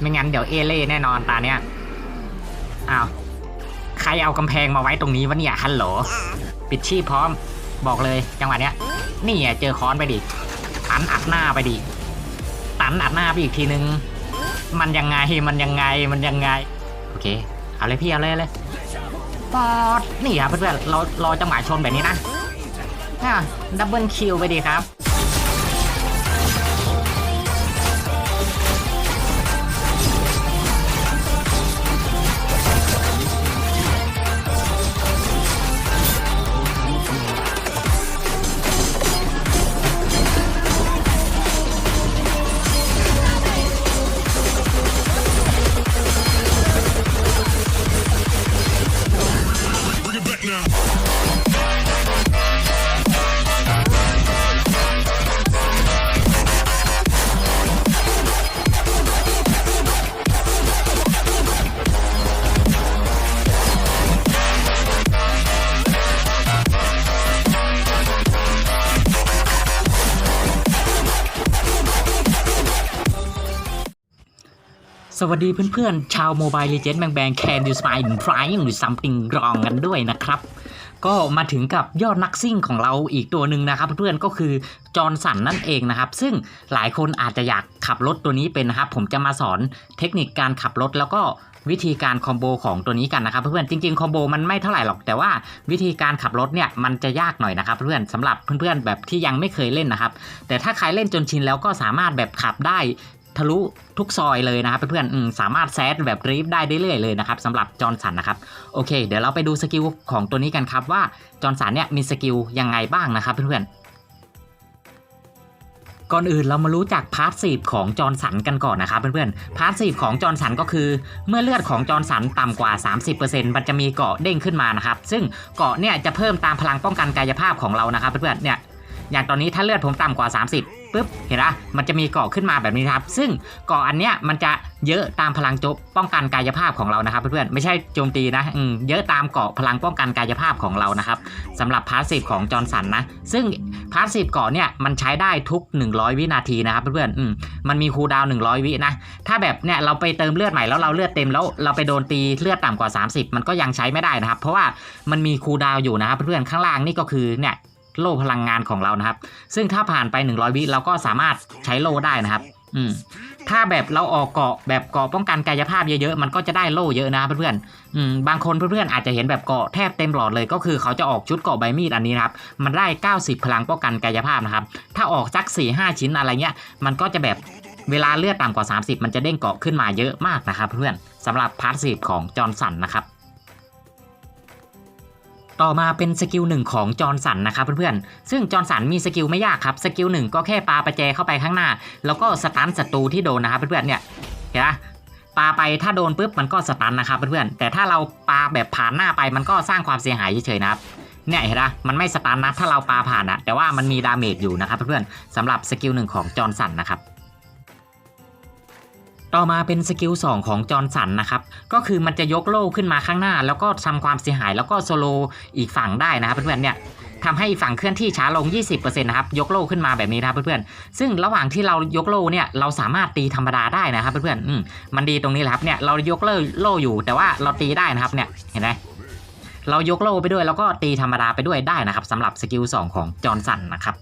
ไม่งั้นเดี๋ยวเอเล่แน่นอนตาเนี้ยอ้าวใครเอากำแพงมาไว้ตรงนี้วะเนี่ยฮัลโหลปิดชีพพร้อม บอกเลยจังหวะเนี้ยนี่อะเจอค้อนไปดิตันอัดหน้าไปดิตันอัดหน้าไปอีกทีนึง มันยังไงมันยังไงมันยังไง โอเค เอาเลยพี่เอาเลยเลยปอดนี่ครับเพื่อนๆเรารอจังหวะชนแบบนี้นะอะดับเบิลคิวไปดีครับ สวัสดีเพื่อนๆ ชาวโมบาย l ีเจน d แบงแบงแคนดูส m ายหรือ trying หรือ something wrong กันด้วยนะครับ ก็มาถึงกับยอดนักซิ่งของเราอีกตัวหนึ่งนะครับเพื่อนๆก็คือจอร์นสันนั่นเองนะครับ ซึ่งหลายคนอาจจะอยากขับรถตัวนี้เป็นนะครับ ผมจะมาสอนเทคนิคการขับรถแล้วก็วิธีการคอมโบของตัวนี้กันนะครับเพื่อนๆจริงๆคอมโบมันไม่เท่าไหร่หรอก แต่ว่าวิธีการขับรถเนี่ยมันจะยากหน่อยนะครับเพื่อนๆสำหรับเพื่อนๆแบบที่ยังไม่เคยเล่นนะครับ แต่ถ้าใครเล่นจนชินแล้วก็สามารถแบบขับได้ ทะลุทุกซอยเลยนะครับเพื่อนๆสามารถแซดแบบรีฟได้เรื่อยๆเลยนะครับสำหรับจอร์นสันนะครับโอเค เดี๋ยวเราไปดูสกิลของตัวนี้กันครับว่าจอร์นสันเนี่ยมีสกิลยังไงบ้างนะครับเพื่อนๆก่อนอื่นเรามารู้จักพาร์ทซีฟของจอร์นสันกันก่อนนะครับเพื่อนๆพาร์ทซีฟของจอร์นสันก็คือ เมื่อเลือดของจอร์นสันต่ำกว่า 30%มันจะมีเกาะเด้งขึ้นมานะครับซึ่งเกาะเนี่ยจะเพิ่มตามพลังป้องกันกายภาพของเรานะครับเพื่อนๆเนี่ย อย่างตอนนี้ถ้าเลือดผมต่ำกว่า 30ปุ๊บเห็นปะมันจะมีเกาะขึ้นมาแบบนี้ครับ ซึ่งเกาะอันเนี้ยมันจะเยอะตามพลังจมป้องกันกายภาพของเรานะครับ เพื่อนๆไม่ใช่โจมตีนะเยอะตามเกาะพลังป้องกันกายภาพของเรานะครับสำหรับพาสซีฟของจอร์นสันนะ ซึ่งพาสซีฟเกาะเนี่ยมันใช้ได้ทุก 100 วินาทีนะครับเพื่อนๆมมันมีคูลดาวน์100 วินะถ้าแบบเนี่ยเราไปเติมเลือดใหม่แล้วเราเลือดเต็มแล้วเราไปโดนตีเลือดต่ำกว่า 30 มันก็ยังใช้ไม่ได้นะครับ เพราะว่ามันมีคูลดาวน์อยู่นะครับเพื่อนๆข้างล่างนี่ก็คือเนี่ย โล่พลังงานของเรานะครับ ซึ่งถ้าผ่านไป 100 วิเราก็สามารถใช้โล่ได้นะครับ อืมถ้าแบบเราออกเกาะแบบเกาะป้องกันกายภาพเยอะๆมันก็จะได้โล่เยอะนะเพื่อนๆอืมบางคนเพื่อนๆอาจจะเห็นแบบเกาะแทบเต็มหลอดเลย ก็คือเขาจะออกชุดเกาะใบมีดอันนี้นะครับ มันได้ 90 พลังป้องกันกายภาพนะครับ ถ้าออกสัก4 5 ชิ้นอะไรเงี้ย มันก็จะแบบเวลาเลือดต่ำกว่า 30 มันจะเด้งเกาะขึ้นมาเยอะมากนะครับ เพื่อนสำหรับพาร์ทสีของจอร์นสันนะครับ ต่อมาเป็นสกิลหนึ่งของจอร์นสันนะครับเพื่อนๆ ซึ่งจอร์นสันมีสกิลไม่ยากครับ สกิลหนึ่งก็แค่ปาประแจเข้าไปข้างหน้า แล้วก็สตันศัตรูที่โดนนะครับเพื่อนๆ เนี่ยเห็นปะปาไปถ้าโดนปุ๊บมันก็สตันนะครับเพื่อนๆ แต่ถ้าเราปาแบบผ่านหน้าไปมันก็สร้างความเสียหายเฉยๆนะครับเนี่ยเห็นปะมันไม่สตันนะถ้าเราปาผ่านนะแต่ว่ามันมีดาเมจอยู่นะครับเพื่อนๆสำหรับสกิลหนึ่งของจอร์นสันนะครับ ต่อมาเป็นสกิล 2 ของจอร์นสันนะครับ ก็คือมันจะยกโล่ขึ้นมาข้างหน้า แล้วก็ทำความเสียหายแล้วก็โซโลอีกฝั่งได้นะครับเพื่อนๆเนี่ยทำให้ฝั่งเคลื่อนที่ช้าลง 20%นะครับ ยกโล่ขึ้นมาแบบนี้นะครับเพื่อนๆ ซึ่งระหว่างที่เรายกโล่เนี่ย เราสามารถตีธรรมดาได้นะครับเพื่อนๆ อืมมันดีตรงนี้แหละครับ เนี่ย เรายกโล่โล่อยู่ แต่ว่าเราตีได้นะครับ เนี่ย เห็นไหมเรายกโล่ไปด้วย แล้วก็ตีธรรมดาไปด้วยได้นะครับสำหรับสกิล2ของจอร์นสันนะครับ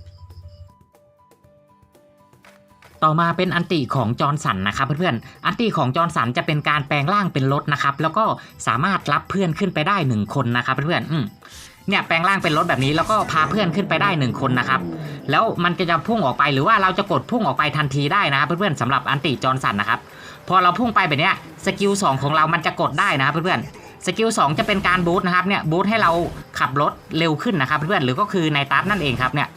ต่อมาเป็นอันติของจอร์นสันนะครับเพื่อนๆ อันติของจอร์นสันจะเป็นการแปลงร่างเป็นรถนะครับ แล้วก็สามารถรับเพื่อนขึ้นไปได้หนึ่งคนนะครับเพื่อนๆอืมเนี่ยแปลงร่างเป็นรถแบบนี้แล้วก็พาเพื่อนขึ้นไปได้หนึ่งคนนะครับ แล้วมันจะพุ่งออกไปหรือว่าเราจะกดพุ่งออกไปทันทีได้นะครับเพื่อนๆสำหรับอันติจอร์นสันนะครับพอเราพุ่งไปแบบเนี้ยสกิล2ของเรามันจะกดได้นะครับเพื่อนๆสกิล2จะเป็นการบูสต์นะครับเนี่ยบูสต์ให้เราขับรถเร็วขึ้นนะครับเพื่อนๆหรือก็คือในตัสนั่นเองครับเนี่ย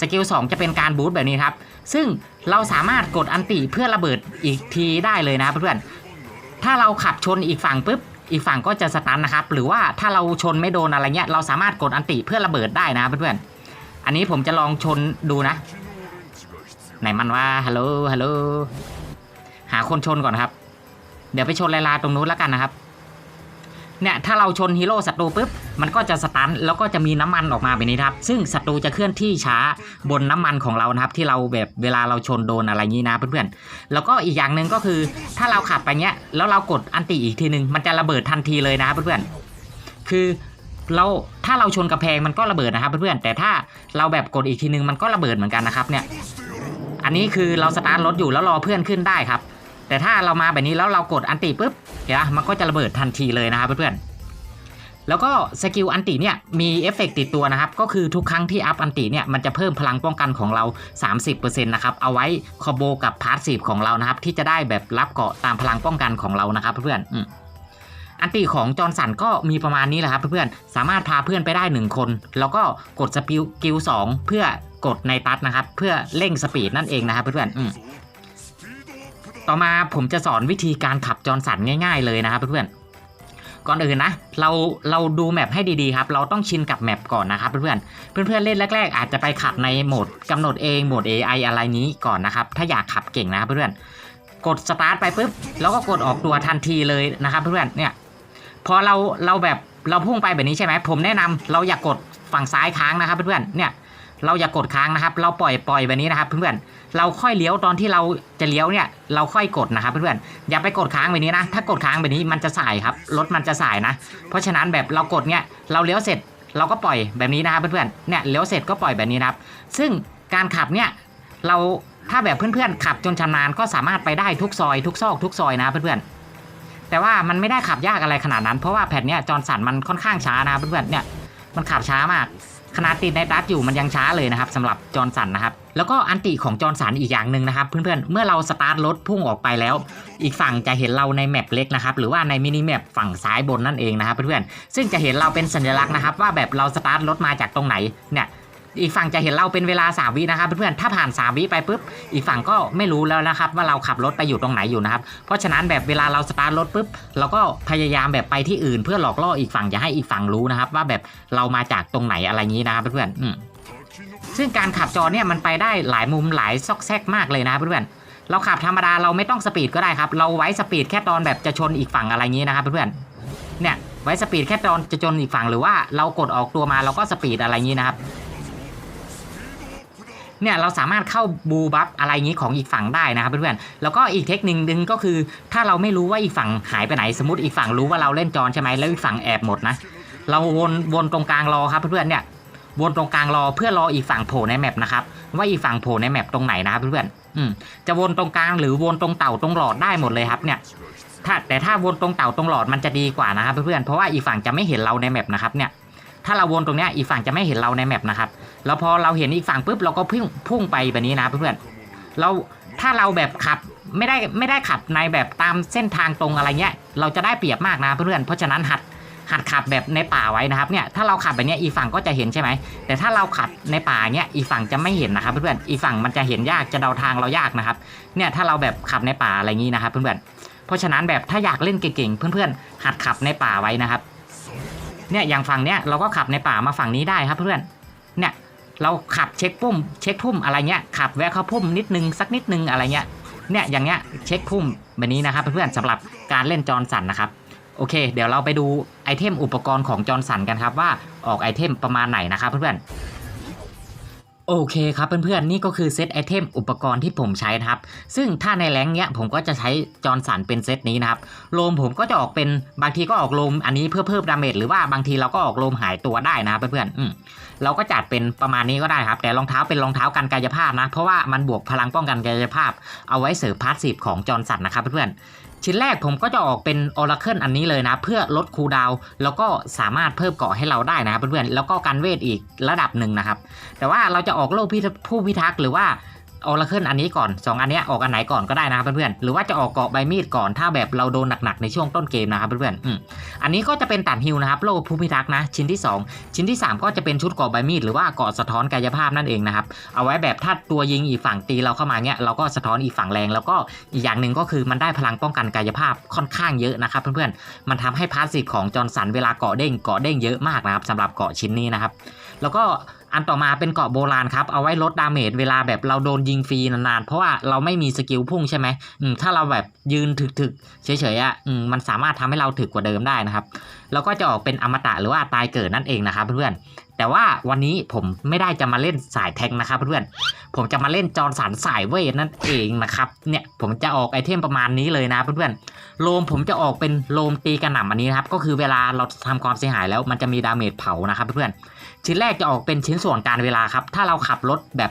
สกิล2จะเป็นการบูสต์แบบนี้ครับ ซึ่งเราสามารถกดอันติเพื่อระเบิดอีกทีได้เลยนะเพื่อนๆ ถ้าเราขับชนอีกฝั่งปุ๊บ อีกฝั่งก็จะสตันนะครับ หรือว่าถ้าเราชนไม่โดนอะไรเงี้ย เราสามารถกดอันติเพื่อระเบิดได้นะเพื่อนๆ อันนี้ผมจะลองชนดูนะ ไหนมันว่าฮัลโหลฮัลโหลหาคนชนก่อนครับ เดี๋ยวไปชนลายลาตรงนู้นแล้วกันนะครับ เนี่ยถ้าเราชนฮีโร่ศัตรูปุ๊บ มันก็จะสตันแล้วก็จะมีน้ำมันออกมาแบบนี้ครับ ซึ่งศัตรูจะเคลื่อนที่ช้าบนน้ำมันของเรานะครับ ที่เราแบบเวลาเราชนโดนอะไรงี้นะเพื่อนๆ แล้วก็อีกอย่างหนึ่งก็คือถ้าเราขับไปเงี้ยแล้วเรากดอันติอีกทีหนึ่งมันจะระเบิดทันทีเลยนะเพื่อนๆ คือเราถ้าเราชนกระแพงมันก็ระเบิดนะครับเพื่อนๆ แต่ถ้าเราแบบกดอีกทีหนึ่งมันก็ระเบิดเหมือนกันนะครับเนี่ย อันนี้คือเราสตาร์ทรถอยู่แล้วรอเพื่อนขึ้นได้ครับ แต่ถ้าเรามาแบบนี้แล้วเรากดอันติปุ๊บเห็นปะมันก็จะระเบิดทันทีเลยนะครับเพื่อนๆ แล้วก็สกิลอันติเนี่ยมีเอฟเฟกติดตัวนะครับ ก็คือทุกครั้งที่อัพอันติเนี่ยมันจะเพิ่มพลังป้องกันของเรา 30%นะครับ เอาไว้คอโบกับพาร์ทซีของเรานะครับ ที่จะได้แบบรับเกาะตามพลังป้องกันของเรานะครับเพื่อนๆอันติของจอร์นสันก็มีประมาณนี้แหละครับเพื่อนๆ สามารถพาเพื่อนไปได้หนึ่งคน แล้วก็กดสกิลกิลสองเพื่อกดในตัดนะครับ เพื่อเร่งสปีดนั่นเองนะครับเพื่อนๆอืมต่อมาผมจะสอนวิธีการขับจอร์นสันง่าย ๆเลยนะครับเพื่อนๆ ก่อนอื่นนะ เราเราดูแมปให้ดีๆครับ เราต้องชินกับแมปก่อนนะครับเพื่อนๆ เพื่อนๆเล่นแรก ๆ อาจจะไปขับในโหมดกำหนดเองโหมด AI อะไรนี้ก่อนนะครับ ถ้าอยากขับเก่งนะครับเพื่อนๆ กดสตาร์ทไปปุ๊บแล้วก็กดออกตัวทันทีเลยนะครับเพื่อนๆ เนี่ยพอเราเราแบบเราพุ่งไปแบบนี้ใช่ไหมผมแนะนำเราอย่ากกดฝั่งซ้ายค้างนะครับเพื่อนๆ เนี่ย เราอย่ากกดค้างนะครับ เราปล่อยปล่อยแบบนี้นะครับ เพื่อนๆเราค่อยเลี้ยวตอนที่เราจะเลี้ยวเนี่ย เราค่อยกดนะครับ เพื่อนๆอย่าไปกดค้างแบบนี้นะ ถ้ากดค้างแบบนี้มันจะสายครับรถมันจะสายนะ เพราะฉะนั้นแบบเรากดเนี่ยเราเลี้ยวเสร็จเราก็ปล่อยแบบนี้นะครับเพื่อนๆเนี่ยเลี้ยวเสร็จก็ปล่อยแบบนี้นะครับ ซึ่งการขับเนี่ยเราถ้าแบบเพื่อนๆขับจนชำนาญก็สามารถไปได้ทุกซอย ทุกซอกทุกซอยนะเพื่อนๆแต่ว่ามันไม่ได้ขับยากอะไรขนาดนั้น เพราะว่าแผ่นเนี่ยจอร์นสันมันค่อนข้างช้านะเพื่อนๆเนี่ยมันขับช้ามาก ขนาดติดในตัดอยู่มันยังช้าเลยนะครับสำหรับจอร์สันนะครับ แล้วก็อันติของจอร์สันอีกอย่างหนึ่งนะครับ เพื่อนๆ เมื่อเราสตาร์ทรถพุ่งออกไปแล้ว อีกฝั่งจะเห็นเราในแมปเล็กนะครับ หรือว่าในมินิแมปฝั่งซ้ายบนนั่นเองนะครับเพื่อนๆ ซึ่งจะเห็นเราเป็นสัญลักษณ์นะครับ ว่าแบบเราสตาร์ทรถมาจากตรงไหนเนี่ย อีกฝั่งจะเห็นเราเป็นเวลา3วินะครับเพื่อนๆถ้าผ่าน3วิไปปุ๊บอีกฝั่งก็ไม่รู้แล้วนะครับว่าเราขับรถไปอยู่ตรงไหนอยู่นะครับเพราะฉะนั้นแบบเวลาเราสตาร์ทรถปุ๊บเราก็พยายามแบบไปที่อื่น เพื่อหลอกล่ออีกฝั่งอย่าให้อีกฝั่งรู้นะครับ ว่าแบบเรามาจากตรงไหนอะไรงี้นะครับเพื่อนๆอืมซึ่งการขับจอเนี่ยมันไปได้หลายมุมหลายซอกแซกมากเลยนะเพื่อนๆเราขับธรรมดาเราไม่ต้องสปีดก็ได้ครับเราไว้สปีดแค่ตอนแบบจะชนอีกฝั่งอะไรงี้นะครับเพื่อนๆเนี่ยไว้สปีดแค่ตอนจะชนอีกฝั่งหรือว่าเรากดออกตัวมาเราก็สปีดอะไรงี้นะครับ เนี่ยเราสามารถเข้าบูบัฟอะไรงี้ของอีกฝั่งได้นะครับเพื่อนๆแล้วก็อีกเทคนิคนึงก็คือ ถ้าเราไม่รู้ว่าอีกฝั่งหายไปไหนสมมติอีกฝั่งรู้ว่าเราเล่นจอนใช่ไหมแล้วอีกฝั่งแอบหมดนะเราวนวนตรงกลางรอครับเพื่อนๆเนี่ยวนตรงกลางรอเพื่อรออีกฝั่งโผล่ในแมปนะครับว่าอีกฝั่งโผล่ในแมปตรงไหนนะครับเพื่อนๆอืมจะวนตรงกลางหรือวนตรงเต่าตรงหลอดได้หมดเลยครับเนี่ยถ้าแต่ถ้าวนตรงเต่าตรงหลอดมันจะดีกว่านะครับเพื่อนๆเพราะว่าอีกฝั่งจะไม่เห็นเราในแมปนะครับเนี่ย ถ้าเราวนตรงเนี้ยอีกฝั่งจะไม่เห็นเราในแมปนะครับแล้วพอเราเห็นอีกฝั่งปุ๊บเราก็พุ่งพุ่งไปแบบนี้นะเพื่อนๆเราถ้าเราแบบขับไม่ได้ไม่ได้ขับในแบบตามเส้นทางตรงอะไรเงี้ย เราจะได้เปรียบมากนะเพื่อนๆเพราะฉะนั้นหัดหัดขับแบบในป่าไว้นะครับเนี่ยถ้าเราขับแบบนี้อีกฝั่งก็จะเห็นใช่ไหมแต่ถ้าเราขับในป่าเนี้ยอีกฝั่งจะไม่เห็นนะครับเพื่อนๆอีกฝั่งมันจะเห็นยากจะเดาทางเรายากนะครับเนี่ยถ้าเราแบบขับในป่าอะไรงี้นะครับเพื่อนๆเพราะฉะนั้นแบบถ้าอยากเล่นเก่งๆเพื่อนๆหัดขับในป่าไว้นะครับ เนี่ยอย่างฝั่งเนี้ยเราก็ขับในป่ามาฝั่งนี้ได้ครับเพื่อนเนี่ยเราขับเช็คพุ่มเช็คพุ่มอะไรเงี้ยขับแวะเข้าพุ่มนิดนึงสักนิดนึงอะไรเงี้ยเนี่ยอย่างเงี้ยเช็คพุ่มแบบนี้นะครับเพื่อนๆสำหรับการเล่นจอร์นสันนะครับโอเค เดี๋ยวเราไปดูไอเทมอุปกรณ์ของจอร์นสันกันครับว่าออกไอเทมประมาณไหนนะครับเพื่อนๆ โอเคครับเพื่อนๆนี่ก็คือเซตไอเทมอุปกรณ์ที่ผมใช้นะครับ ซึ่งถ้าในแรงเนี้ยผมก็จะใช้จอนสันเป็นเซตนี้นะครับโลมผมก็จะออกเป็นบางทีก็ออกโลมอันนี้เพื่อเพิ่มดาเมจหรือว่าบางทีเราก็ออกโลมหายตัวได้นะครับเพื่อนๆอืมเราก็จัดเป็นประมาณนี้ก็ได้ครับ แต่รองเท้าเป็นรองเท้ากันกายภาพนะ เพราะว่ามันบวกพลังป้องกันกายภาพ เอาไว้เสริมพาสซีฟของจอนสันนะครับเพื่อนๆ ชิ้นแรกผมก็จะออกเป็นออร์เคิลอันนี้เลยนะ เพื่อลดคูลดาวแล้วก็สามารถเพิ่มเกาะให้เราได้นะครับเพื่อนๆแล้วก็การเวทอีกระดับหนึ่งนะครับ แต่ว่าเราจะออกโล่พิทักษ์ผู้พิทักษ์หรือว่า ออร์เคิลอันนี้ก่อน 2 อันนี้ออกอันไหนก่อนก็ได้นะครับเพื่อนๆหรือว่าจะออกเกาะใบมีดก่อนถ้าแบบเราโดนหนักๆในช่วงต้นเกมนะครับเพื่อนๆอันนี้ก็จะเป็นตัดฮิวนะครับโล่ผู้พิทักษ์นะชิ้นที่ 2 ชิ้นที่ 3 ก็จะเป็นชุดเกาะใบมีดหรือว่าเกาะสะท้อนกายภาพนั่นเองนะครับเอาไว้แบบถ้าตัวยิงอีกฝั่งตีเราเข้ามาเนี้ยเราก็สะท้อนอีกฝั่งแรง แล้วก็อีกอย่างหนึ่งก็คือมันได้พลังป้องกันกายภาพค่อนข้างเยอะนะครับเพื่อนๆมันทำให้พาสซีฟของจอร์นสันเวลาเกาะเด้งเกาะเด้งเยอะมากนะครับสำหรับเกาะชิ้นนี้นะครับแล้วก็ อันต่อมาเป็นเกาะโบราณครับ เอาไว้ลดดาเมจเวลาแบบเราโดนยิงฟรีนานๆ เพราะว่าเราไม่มีสกิลพุ่งใช่ไหมอืมถ้าเราแบบยืนถึกๆ เฉยๆอะอืมมันสามารถทำให้เราถึกกว่าเดิมได้นะครับ แล้วก็จะออกเป็นอมตะหรือว่าตายเกิดนั่นเองนะครับเพื่อนๆ แต่ว่าวันนี้ผมไม่ได้จะมาเล่นสายแทงนะครับเพื่อนๆ ผมจะมาเล่นจอร์สันสายเวทนั่นเองนะครับ เนี่ยผมจะออกไอเทมประมาณนี้เลยนะเพื่อนๆ โลมผมจะออกเป็นโลมตีกระหน่ำอันนี้นะครับ ก็คือเวลาเราทำความเสียหายแล้วมันจะมีดาเมจเผานะครับเพื่อนๆ ชิ้นแรกจะออกเป็นชิ้นส่วนการเวลาครับ ถ้าเราขับรถแบบ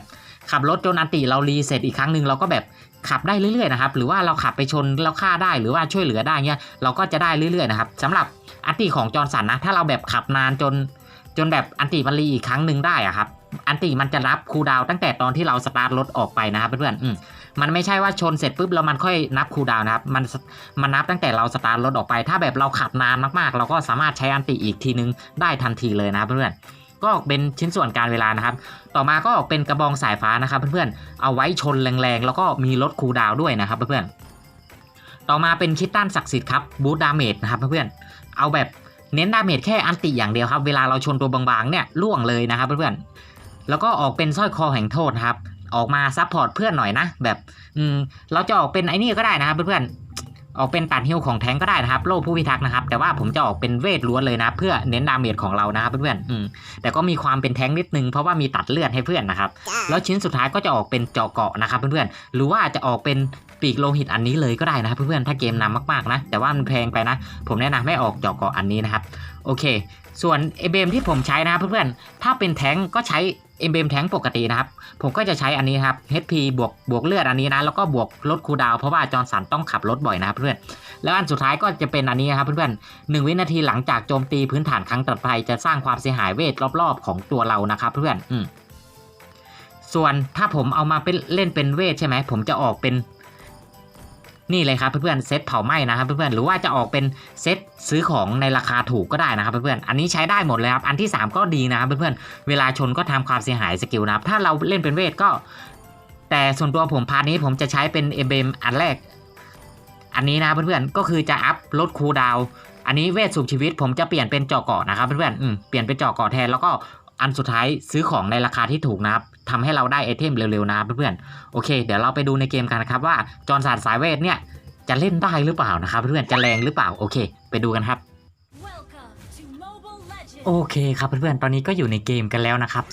ขับรถจนอันติเรารีเซ็ตอีกครั้งหนึ่งเราก็แบบขับได้เรื่อยๆนะครับ หรือว่าเราขับไปชนแล้วฆ่าได้หรือว่าช่วยเหลือได้เงี้ยเราก็จะได้เรื่อยๆนะครับสำหรับอันติของจอร์สันนะ ถ้าเราแบบขับนานจน จนแบบอันติมันรีอีกครั้งหนึ่งได้อะครับอันติมันจะรับคูดาวตั้งแต่ตอนที่เราสตาร์ทรถออกไปนะครับเพื่อนๆอืมมันไม่ใช่ว่าชนเสร็จปุ๊บแล้วมันค่อยนับคูดาวนะครับมันมันนับตั้งแต่เราสตาร์ทรถออกไป ถ้าแบบเราขับนานมากๆ เราก็สามารถใช้อันติอีกทีนึงได้ทันทีเลยนะเพื่อนๆ ก็ออกเป็นชิ้นส่วนการเวลานะครับ ต่อมาก็ออกเป็นกระบองสายฟ้านะครับเพื่อนๆ เอาไว้ชนแรงๆ แล้วก็มีลดคูลดาวด้วยนะครับเพื่อนๆ ต่อมาเป็นคิดตตันศักดิ์สิทธิ์ครับบูทดาเมจนะครับเพื่อนๆ เอาแบบเน้นดาเมจแค่อันติอย่างเดียวครับ เวลาเราชนตัวบางๆเนี่ยล่วงเลยนะครับเพื่อนๆ แล้วก็ออกเป็นสร้อยคอแห่งโทษครับ ออกมาซับพอร์ตเพื่อนหน่อยนะ แบบ อืม เราจะออกเป็นไอ้นี่ก็ได้นะครับเพื่อนๆ ออกเป็นตัดฮิวของแทงก็ได้นะครับ โล่ผู้พิทักษ์นะครับ แต่ว่าผมจะออกเป็นเวทล้วนเลยนะ เพื่อเน้นดาเมจของเรานะครับเพื่อนๆอืมแต่ก็มีความเป็นแทงนิดนึงเพราะว่ามีตัดเลือดให้เพื่อนนะครับ แล้วชิ้นสุดท้ายก็จะออกเป็นเจาะเกาะนะครับเพื่อนๆหรือว่าจะออกเป็นปีกโลหิตอันนี้เลยก็ได้นะครับเพื่อนๆถ้าเกมนำมากๆนะ แต่ว่ามันแพงไปนะ ผมแนะนำให้ออกเจาะเกาะอันนี้นะครับ โอเค ส่วนเอเบมที่ผมใช้นะครับเพื่อนๆ ถ้าเป็นแทงก็ใช้เอเบมแทงปกตินะครับ ผมก็จะใช้อันนี้ครับ HP บวกบวกเลือดอันนี้นะ แล้วก็บวกลดคูดาวเพราะว่าจอร์สันต้องขับรถบ่อยนะครับเพื่อนแล้วอันสุดท้ายก็จะเป็นอันนี้ครับเพื่อนๆหนึ่งวินาทีหลังจากโจมตีพื้นฐานครั้งต่อไปจะสร้างความเสียหายเวทรอบๆ ของตัวเรานะครับเพื่อนอืส่วนถ้าผมเอามาเป็นเล่นเป็นเวทใช่ไหมผมจะออกเป็น นี่เลยครับเพื่อนๆเซตเผาไหม้นะครับเพื่อนๆหรือว่าจะออกเป็นเซตซื้อของในราคาถูกก็ได้นะครับเพื่อนๆอันนี้ใช้ได้หมดเลยครับอันที่ 3 ก็ดีนะครับเพื่อนๆเวลาชนก็ทำความเสียหายสกิลนะครับถ้าเราเล่นเป็นเวทก็ แต่ส่วนตัวผมพาร์ทนี้ผมจะใช้เป็นเอเบมอันแรก อันนี้นะเพื่อนๆก็คือจะอัพลดคูลดาวน์อันนี้เวทสูบชีวิตผมจะเปลี่ยนเป็นเจาะเกาะนะครับเพื่อนๆอืมเปลี่ยนเป็นเจาะเกาะแทนแล้วก็อันสุดท้ายซื้อของในราคาที่ถูกนะครับ ทำให้เราได้ไอเทมเร็วๆนะเพื่อนๆโอเค เดี๋ยวเราไปดูในเกมกันนะครับว่าจอร์นสันสายเวทเนี่ยจะเล่นได้หรือเปล่านะครับเพื่อนๆจะแรงหรือเปล่าโอเค ไปดูกันครับโอเคครับเพื่อนๆตอนนี้ก็อยู่ในเกมกันแล้วนะครับ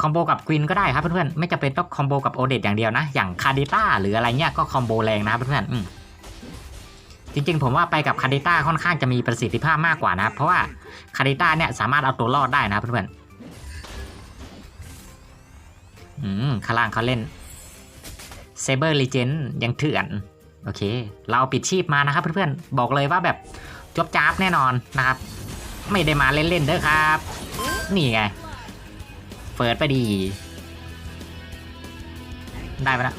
คอมโบกับกวินก็ได้ครับเพื่อนๆไม่จำเป็นต้องคอมโบกับโอเดตอย่างเดียวนะ อย่างคาดิต้าหรืออะไรเงี้ยก็คอมโบแรงนะครับเพื่อนๆจริงๆ ผมว่าไปกับคาดิต้าค่อนข้างจะมีประสิทธิภาพมากกว่านะ เพราะว่าคาดิต้าเนี่ยสามารถเอาตัวรอดได้นะเพื่อนๆ อืมข้างล่างเขาเล่นเซเบอร์ลีเจนยังเถื่อน โอเค เราปิดชีพมานะครับเพื่อนๆ บอกเลยว่าแบบจบจ้าบแน่นอนนะครับ ไม่ได้มาเล่นๆเด้อครับ นี่ไงเปิดไปดี ได้ไปแล้ว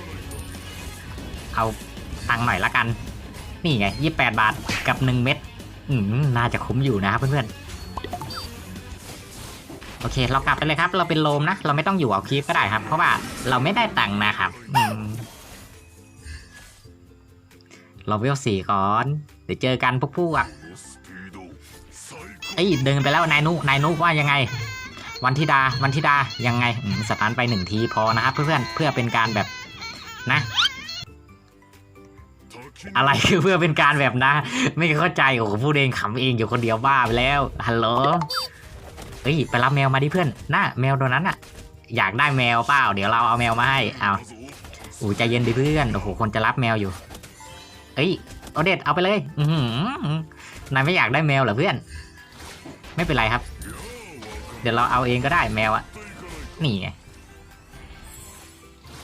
เอาตังหน่อยละกัน นี่ไงยี่แปดบาทกับหนึ่งเม็ดอืมน่าจะคุ้มอยู่นะครับเพื่อนๆ อเคเรากลับไปเลยครับ เราเป็นโลมนะ เราไม่ต้องอยู่เอาคลิปก็ได้ครับ เพราะว่าเราไม่ได้ตังค์นะครับเราเวลสี่ก่อน เดี๋ยวเจอกันพวกพวกเอ้เดินไปแล้วนายนุนายนุว่ายังไง วันธิดาวันธิดายังไงสตาร์ทไปหนึ่งทีพอนะครับเพื่อนเพื่อเป็นการแบบนะ อะไรคือเพื่อเป็นการแบบนะ ไม่เข้าใจโอ้โหพูดเองขำเองอยู่คนเดียวบ้าไปแล้วฮัลโหล ฮ้ยไปรับแมวมาดิเพื่อนน่ะแมวตัวนั้นอะอยากได้แมวเปล่า เดี๋ยวเราเอาแมวมาให้เอาอู้ใจเย็นดิเพื่อนโอ้โหคนจะรับแมวอยู่เอ้ยเอาเด็ดเอาไปเลย อืนายไม่อยากได้แมวเหรอเพื่อน ไม่เป็นไรครับ เดี๋ยวเราเอาเองก็ได้แมวอะนี่ไง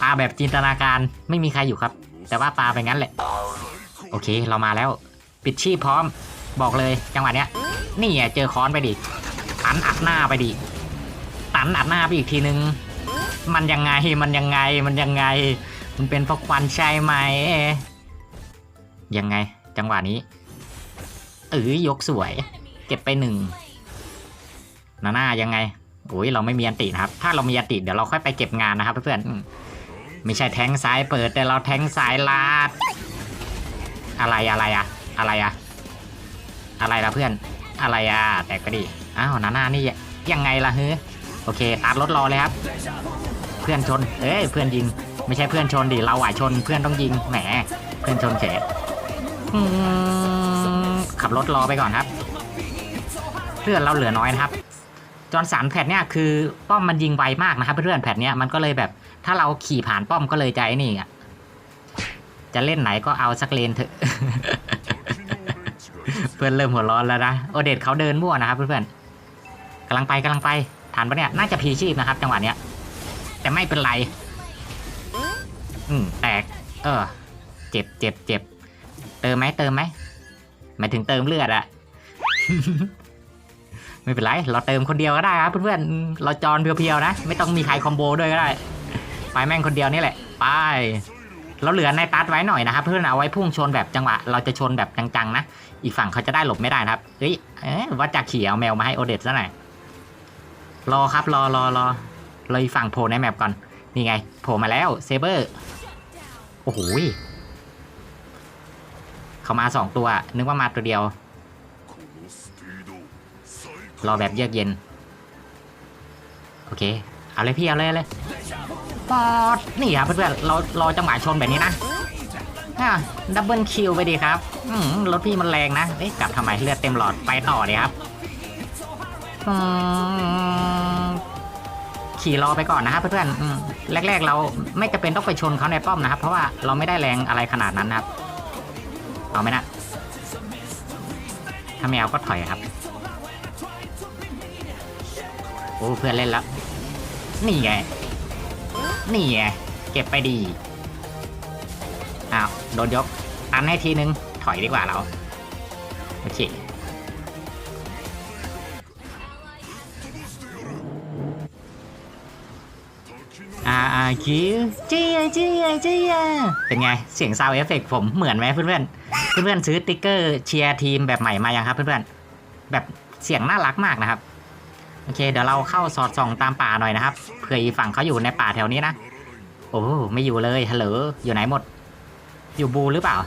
ปลาแบบจินตนาการไม่มีใครอยู่ครับ แต่ว่าปลาไปงั้นแหละ โอเค เรามาแล้ว ปิดชีพพร้อม บอกเลยจังหวะเนี้ย นี่ไงเจอค้อนไปดิ นอัดหน้าไปดิตันอัดหน้าไปอีกทีนึง มันยังไงมันยังไงมันยังไง มันเป็นเพราะควันใช่ไหมยังไง จังหวะนี้เออยกสวย เก็บไปหนึ่งนาหน้ายังไงโอ้ยเราไม่มีอันตินะครับ ถ้าเรามีอันติเดี๋ยวเราค่อยไปเก็บงานนะครับเพื่อนๆมไม่ใช่แทงซ้ายเปิดแต่เราแทงซ้ายลาด อะไรอะไรอะอะไรอะอะไรล่ะเพื่อน อะไรอะแตกไปดิ อ้าวนาหน้านี่ยังไงล่ะเฮ้ยโอเคตัดรถรอเลยครับ เพื่อนชนเอ้ยเพื่อนยิง ไม่ใช่เพื่อนชนดิเราหวายชนเพื่อนต้องยิงแหมเพื่อนชนเฉยขับรถรอไปก่อนครับเพื่อนเราเหลือน้อยนะครับจอนสันแพทเนี่ยคือป้อมมันยิงไวมากนะครับเพื่อนแพทเนี้ยมันก็เลยแบบ ถ้าเราขี่ผ่านป้อมก็เลยใจนี่อะจะเล่นไหนก็เอาสักเลนเถอะ เพื่อนเริ่มหัวร้อนแล้วนะโอเดตเขาเดินมั่วนะครับเพื่อนๆำลังไปกำลังไปทันปะเนี่ยน่าจะพีชีพนะครับ จังหวะเนี้ยแต่ไม่เป็นไร อืมแตก เออ เจ็บเจ็บเจ็บเติมไหมเติมไหมหมายถึงเติมเลือดอะไม่เป็นไร เราเติมคนเดียวก็ได้ครับเพื่อนๆ เราจอนเพียวๆนะ ไม่ต้องมีใครคอมโบด้วยก็ได้ ไปแม่งคนเดียวนี่แหละ ไป เราเหลือในตัดไว้หน่อยนะครับ เพื่อนเอาไว้พุ่งชนแบบจังหวะ เราจะชนแบบจังๆนะ อีกฝั่งเขาจะได้หลบไม่ได้นะครับ เฮ้ยว่าจะขี่เอาแมวมาให้โอเดตซะหน่อย รอครับรอรอรอรออีกฝั่งโผล่ในแมปก่อน นี่ไง โผล่มาแล้วเซเบอร์ โอ้โหเขามาสองตัว นึกว่ามาตัวเดียว รอแบบเยือกเย็น โอเค เอาเลยพี่ เอาเลยเลยปอด นี่ครับเพื่อนๆเรารอจังหวะชนแบบนี้นะดับเบิลคิวไปดีครับรถพี่มันแรงนะเอ๊ะกลับทำไมเลือดเต็มหลอดไปต่อดีครับ ขี่รอไปก่อนนะครับเพื่อนๆแรก ๆ เราไม่จำเป็นต้องไปชนเขาในป้อมนะครับ เพราะว่าเราไม่ได้แรงอะไรขนาดนั้นนะครับ เอาไหมนะถ้าไม่เอาก็ถอยครับ โอ้เพื่อนเล่นแล้วนี่ไงนี่ไงเก็บไปดีอ้าวโดนยกอันให้ทีนึงถอยดีกว่าเรา คิวเจียเจียเจียเป็นไง เสียงซาวเอฟเฟกผมเหมือนไหมเพื่อนๆเพื่อนๆซื้อติ๊กเกอร์เชียร์ทีมแบบใหม่มายังครับเพื่อนๆแบบเสียงน่ารักมากนะครับ โอเค เดี๋ยวเราเข้าสอดส่องตามป่าหน่อยนะครับเผื่ออีฝั่งเขาอยู่ในป่าแถวนี้นะ โอ้ไม่อยู่เลยฮัลโหลอยู่ไหนหมด อยู่บูหรือเปล่า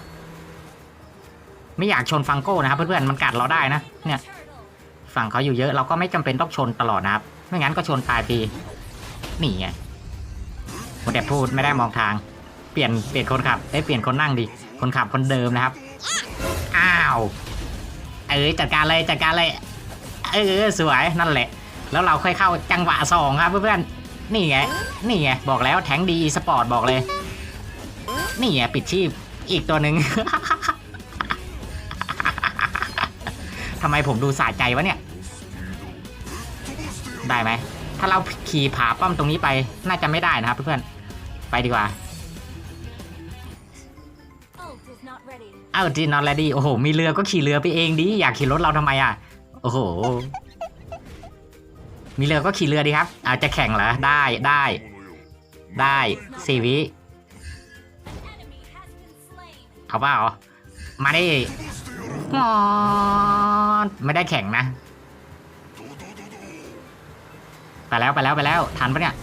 ไม่อยากชนฟังโก้นะครับเพื่อนๆมันกัดเราได้นะ เนี่ย ฝั่งเขาอยู่เยอะเราก็ไม่จำเป็นต้องชนตลอดนะครับ ไม่งั้นก็ชนตายปีนี่ไง มดแต่พูดไม่ได้มองทาง เปลี่ยนเปลี่ยนคนขับเอ้เปลี่ยนคนนั่งดิ คนขับคนเดิมนะครับ อ้าว เอ้ยจัดการเลยจัดการเลย เออสวยนั่นแหละ แล้วเราค่อยเข้าจังหวะสองครับเพื่อนๆ นี่ไง นี่ไงบอกแล้วแทงดีสปอร์ตบอกเลย นี่ไงปิดชีพอีกตัวหนึ่งทำไมผมดูสะใจวะเนี่ย ได้ไหม ถ้าเราขี่ผาป้อมตรงนี้ไป น่าจะไม่ได้นะครับเพื่อนๆ ไปดีกว่า Ult is not ready. อ้าวจีนอนแลดี้โอ้โห มีเรือก็ขี่เรือไปเองดิ อยากขี่รถเราทำไมอะ โอ้โห มีเรือก็ขี่เรือดีครับอาจจะแข่งเหรอ ได้ได้ ได้สี่วิ เอาเปล่ามาดิงอดไม่ได้แข่งนะ ไปแล้วไปแล้วไปแล้ว ทันปะเนี่ย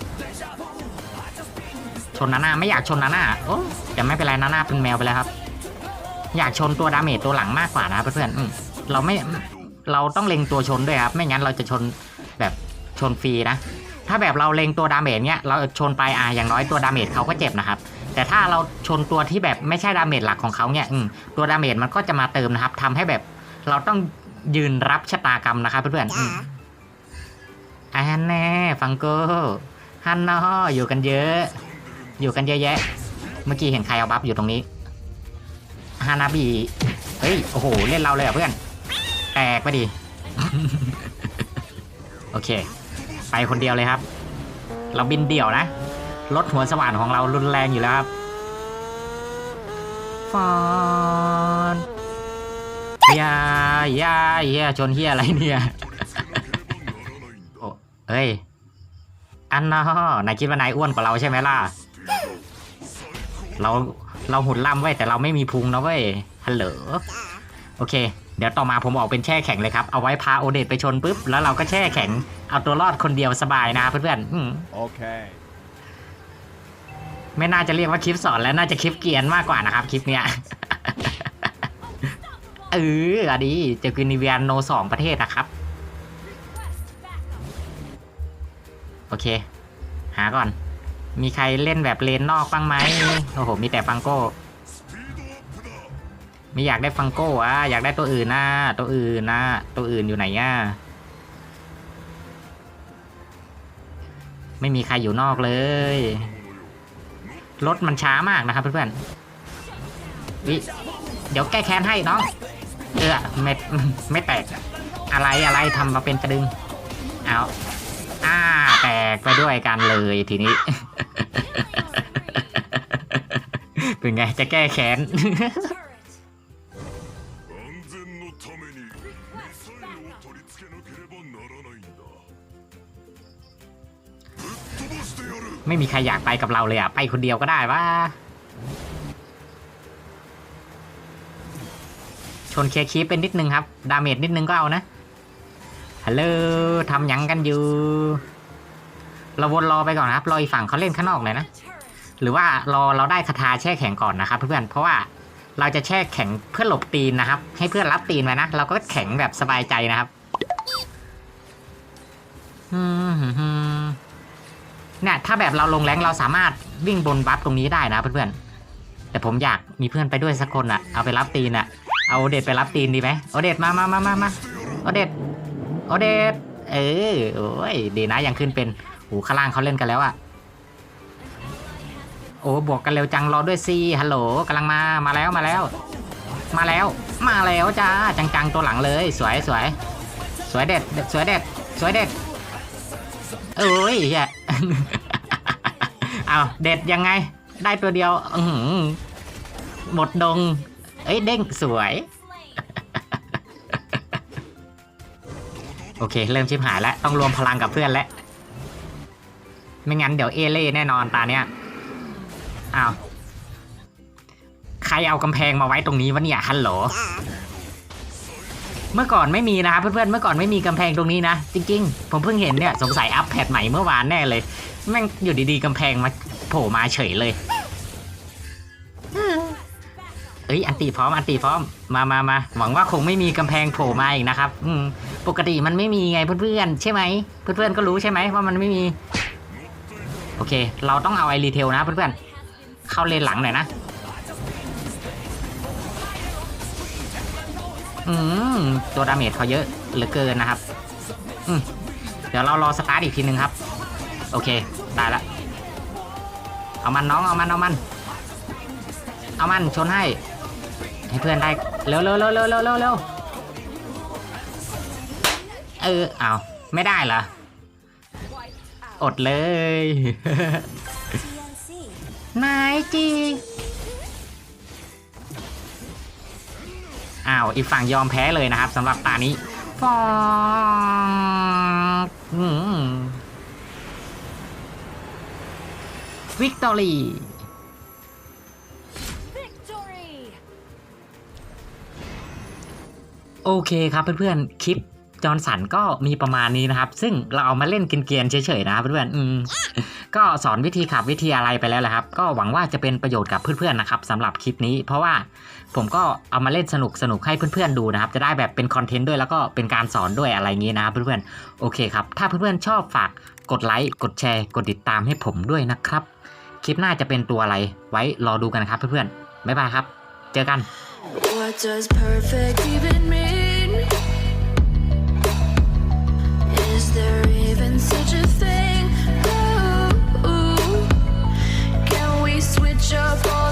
ชนนาน่าไม่อยากชนนาน่าโอ้แต่ไม่เป็นไรนาน่าเป็นแมวไปแล้วครับ อยากชนตัวดาเมจตัวหลังมากกว่านะเพื่อนๆอืมเราไม่เราต้องเล็งตัวชนด้วยครับ ไม่งั้นเราจะชนแบบชนฟรีนะ ถ้าแบบเราเล็งตัวดาเมจเนี้ยเราชนไปอะอย่างน้อยตัวดาเมจเขาก็เจ็บนะครับ แต่ถ้าเราชนตัวที่แบบไม่ใช่ดาเมจหลักของเขาเนี่ยอืมตัวดาเมจมันก็จะมาเติมนะครับทำให้แบบเราต้องยืนรับชะตากรรมนะครับเพื่อนๆอืมอันแน่ฟังโก้ฮันนออยู่กันเยอะ อยู่กันเยอะแยะ เมื่อกี้เห็นใครเอาบัฟอยู่ตรงนี้ ฮานาบีเฮ้ย โอ้โห เล่นเราเลยอะเพื่อน แตกไปดิ โอเค ไปคนเดียวเลยครับ เราบินเดี่ยวนะ รถหัวสว่านของเรารุนแรงอยู่แล้วครับฟอนยายาเฮียชนเฮียอะไรเนี่ยโอ้เอ้ย อันนอนายคิดว่านายอ้วนกว่าเราใช่ไหมล่ะ เราเราหุ่นล่ำไว้ยแต่เราไม่มีพุงนะเว้ยฮัลโหลโอเค เดี๋ยวต่อมาผมออกเป็นแช่แข็งเลยครับ เอาไว้พาโอเดตไปชนปุ๊บ แล้วเราก็แช่แข็ง เอาตัวรอดคนเดียวสบายนะเพื่อนๆอืม Okay. ไม่น่าจะเรียกว่าคลิปสอนแล้วน่าจะคลิปเกรียนมากกว่านะครับคลิปเนี้ยเอออะดีเจอกินิเวียนโนสองประเทศนะครับ Request backup. โอเค หาก่อน มีใครเล่นแบบเลนนอกบ้างไหมโอ้โห มีแต่ฟังโก้ม่อยากได้ฟังโก้อะอยากได้ตัวอื่นนะตัวอื่นนะตัวอื่นอยู่ไหนอะไม่มีใครอยู่นอกเลย รถมันช้ามากนะครับเพื่อนๆวิเดี๋ยวแก้แค้นให้น้อง เออไม่ไม่แตก อะไรอะไรทำมาเป็นกระดึง เอาอ่าแตกไปด้วยกันเลยทีนี้ เป็นไงจะแก้แค้น ไม่มีใครอยากไปกับเราเลยอะ ไปคนเดียวก็ได้ว่าชนเคลียคีเป็นนิดนึงครับ ดาเมจนิดนึงก็เอานะ ฮัลโหลทำยังกันอยู่ เราวนรอไปก่อนนะครับ รออีกฝั่งเขาเล่นข้างนอกเลยนะ หรือว่ารอเราได้คาถาแช่แข็งก่อนนะครับ เพื่อนๆเพราะว่าเราจะแช่แข็งเพื่อหลบตีนนะครับ ให้เพื่อนรับตีนไว้นะเราก็แข็งแบบสบายใจนะครับเนี่ยถ้าแบบเราลงแรงเราสามารถวิ่งบนบัฟตรงนี้ได้นะเพื่อนๆแต่ผมอยากมีเพื่อนไปด้วยสักคนอะเอาไปรับตีนอะเอาโอเดตไปรับตีนดีไหมโอเดตมามามามามาโอเดตโอเดตเออโอ้ยดีนะยังขึ้นเป็นโอ้ข้างล่างเขาเล่นกันแล้วอะ โอ้บวกกันเร็วจังรอด้วยซีฮัลโหลกำลังมามาแล้วมาแล้ว มาแล้ว มาแล้วจ้าจังๆตัวหลังเลย สวยสวยสวยเด็ดเด็ดสวยเด็ดสวยเด็ดเอ้ยเฮียเอาเด็ดยังไง ได้ตัวเดียวอืหือหมดดง เอ้ยเด้งสวย โอเค เริ่มชิบหายแล้ว ต้องรวมพลังกับเพื่อนแล้ว ไม่งั้นเดี๋ยวเอเล่แน่นอนตาเนี้ย อ้าว ใครเอากำแพงมาไว้ตรงนี้วะเนี่ยฮัลโหล เมื่อก่อนไม่มีนะครับเพื่อนๆ เมื่อก่อนไม่มีกำแพงตรงนี้นะ จริงๆ ผมเพิ่งเห็นเนี่ยสงสัยอัปแพดใหม่เมื่อวานแน่เลย แม่งอยู่ดีๆกำแพงมาโผล่มาเฉยเลยเอ้ยอันตีพร้อมอันตีพร้อมมามามาหวังว่าคงไม่มีกำแพงโผล่มาอีกนะครับ อืม ปกติมันไม่มีไงเพื่อนๆใช่ไหมเพื่อนๆก็รู้ใช่ไหมว่ามันไม่มี โอเค เราต้องเอาไอรีเทลนะเพื่อนๆ เข้าเลนหลังหน่อยนะอืมตัวดาเมจเขาเยอะเหลือเกินนะครับ อืมเดี๋ยวเรารอสตาร์ทอีกทีนึงครับ โอเค ได้ละ เอามันน้องเอามันเอามัน เอามันชนให้ ให้เพื่อนได้ เร็วเร็วเร็วเร็วเร็วเร็วเออเอาไม่ได้เหรอ อดเลย นายจีอ้าวอีกฝั่งยอมแพ้เลยนะครับสำหรับตานี้ฟองวิกตอรี่ Victory. โอเคครับเพื่อนๆ คลิป จอร์นสันก็มีประมาณนี้นะครับ ซึ่งเราเอามาเล่นเกียนๆเฉยๆนะครับเพื่อนๆก็สอนวิธีขับวิธีอะไรไปแล้วแหละครับ ก็หวังว่าจะเป็นประโยชน์กับเพื่อนๆนะครับสำหรับคลิปนี้ เพราะว่าผมก็เอามาเล่นสนุกสนุกๆให้เพื่อนๆดูนะครับ จะได้แบบเป็นคอนเทนต์ด้วยแล้วก็เป็นการสอนด้วยอะไรอย่างนี้นะครับเพื่อนๆโอเคครับถ้าเพื่อนๆชอบฝากกดไลค์กดแชร์กดติดตามให้ผมด้วยนะครับ คลิปหน้าจะเป็นตัวอะไรไว้รอดูกันครับเพื่อนๆบ๊ายบายครับ เจอกัน What does perfect even switch up